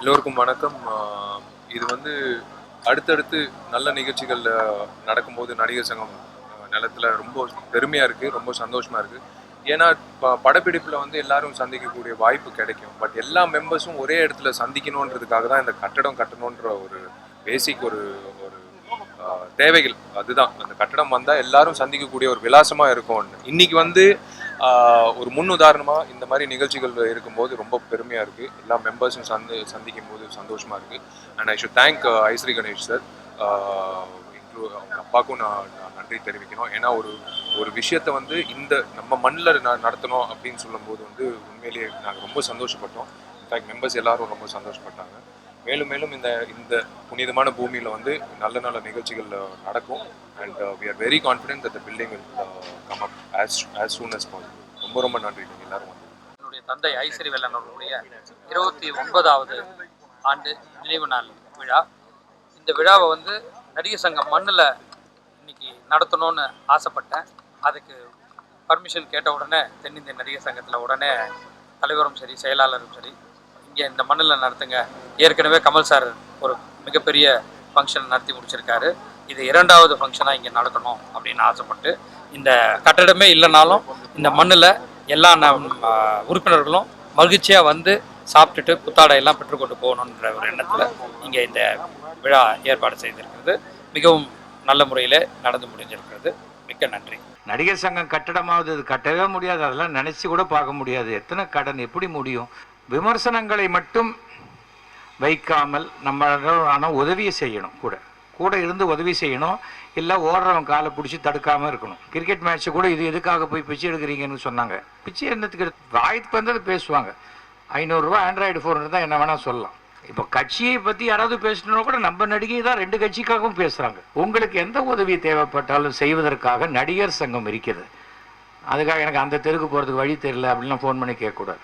எல்லோருக்கும் வணக்கம். இது வந்து அடுத்தடுத்து நல்ல நிகழ்ச்சிகள் நடக்கும்போது நடிகர் சங்கம் நிலத்தில் நிலத்துல ரொம்ப பெருமையாக இருக்குது ரொம்ப சந்தோஷமாக இருக்குது ஏன்னா ப- வந்து எல்லாரும் சந்திக்கக்கூடிய வாய்ப்பு கிடைக்கும். பட் எல்லா மெம்பர்ஸும் ஒரே இடத்துல சந்திக்கணுன்றதுக்காக தான் இந்த கட்டடம் கட்டணுன்ற ஒரு பேசிக் ஒரு ஒரு தேவைகள். அதுதான். அந்த கட்டடம் வந்தால் எல்லாரும் சந்திக்கக்கூடிய ஒரு விலாசமாக இருக்கும் இன்னைக்கு வந்து ஒரு முன் உதாரணமாக இந்த மாதிரி நிகழ்ச்சிகள் இருக்கும்போது ரொம்ப பெருமையாக இருக்குது எல்லா மெம்பர்ஸும் சந்தி சந்திக்கும் போது சந்தோஷமாக இருக்குது and I should thank uh, Ishari Ganesh sir include அவங்க அப்பாவுக்கும் நான் நன்றி தெரிவிக்கணும். ஏன்னா ஒரு ஒரு விஷயத்தை வந்து இந்த நம்ம மண்ணில் நடத்தணும் அப்படின்னு சொல்லும்போது வந்து உண்மையிலேயே நாங்கள் ரொம்ப சந்தோஷப்பட்டோம். இன்ஃபேக்ட் மெம்பர்ஸ் எல்லாரும் ரொம்ப சந்தோஷப்பட்டாங்க. மேலும் மேலும் இந்த இந்த புனிதமான பூமியில் வந்து நல்ல நல்ல நிகழ்ச்சிகள் நடக்கும். And we are very confident that the building will come up as as soon as possible ரொம்ப ரொம்ப நன்றி நீங்கள் எல்லாரும் வந்து. என்னுடைய தந்தை ஐஸ்வரி வெள்ளன் அவர்களுடைய இருபத்தி ஒன்பதாவது ஆண்டு நினைவு நாள் விழா. இந்த விழாவை வந்து நடிகர் சங்கம் மண்ணில் இன்னைக்கு நடத்தணும்னு ஆசைப்பட்டேன். அதுக்கு பர்மிஷன் கேட்ட உடனே தென்னிந்திய நடிகர் சங்கத்தில் உடனே தலைவரும் சரி செயலாளரும் சரி இங்கே இந்த மண்ணில் நடத்துங்க. ஏற்கனவே கமல் சார் ஒரு மிகப்பெரிய ஃபங்க்ஷன் நடத்தி முடிச்சிருக்காரு. இது இரண்டாவது ஃபங்க்ஷனாக இங்கே நடக்கணும் அப்படின்னு ஆசைப்பட்டு இந்த கட்டடமே இல்லைனாலும் இந்த மண்ணில் எல்லா நம் உறுப்பினர்களும் மகிழ்ச்சியாக வந்து சாப்பிட்டுட்டு புத்தாடை எல்லாம் பெற்றுக்கொண்டு போகணுன்ற ஒரு எண்ணத்தில் இங்கே இந்த விழா ஏற்பாடு செய்திருக்கிறது. மிகவும் நல்ல முறையில் நடந்து முடிஞ்சிருக்கிறது. மிக்க நன்றி. நடிகர் சங்கம் கட்டடமாவது அது கட்டவே முடியாது. அதெல்லாம் நினச்சி கூட பார்க்க முடியாது. எத்தனை கடன் எப்படி முடியும்? விமர்சனங்களை மட்டும் வைக்காமல் நம்ம உதவியை செய்யணும் கூட. கூட இருந்து உதவி செய்யணும். இல்லை ஓடுறவன் காலை பிடிச்சி தடுக்காமல் இருக்கணும். கிரிக்கெட் மேட்ச்சு கூட இது எதுக்காக போய் பிச்சை எடுக்கிறீங்கன்னு சொன்னாங்க. பிச்சை என்னத்துக்கு வாய்ப்பு வந்தது பேசுவாங்க. ஐநூறுரூவா ஆண்ட்ராய்டு ஃபோன் இருந்தால் என்ன வேணால் சொல்லலாம். இப்போ கட்சியை பற்றி யாராவது பேசணும்னா கூட நம்ம நடிகை தான் ரெண்டு கட்சிக்காகவும் பேசுகிறாங்க உங்களுக்கு எந்த உதவி தேவைப்பட்டாலும் செய்வதற்காக நடிகர் சங்கம் இருக்கிறது. அதுக்காக எனக்கு அந்த தெருக்கு போகிறதுக்கு வழி தெரியல அப்படின்லாம் ஃபோன் பண்ணி கேட்கக்கூடாது.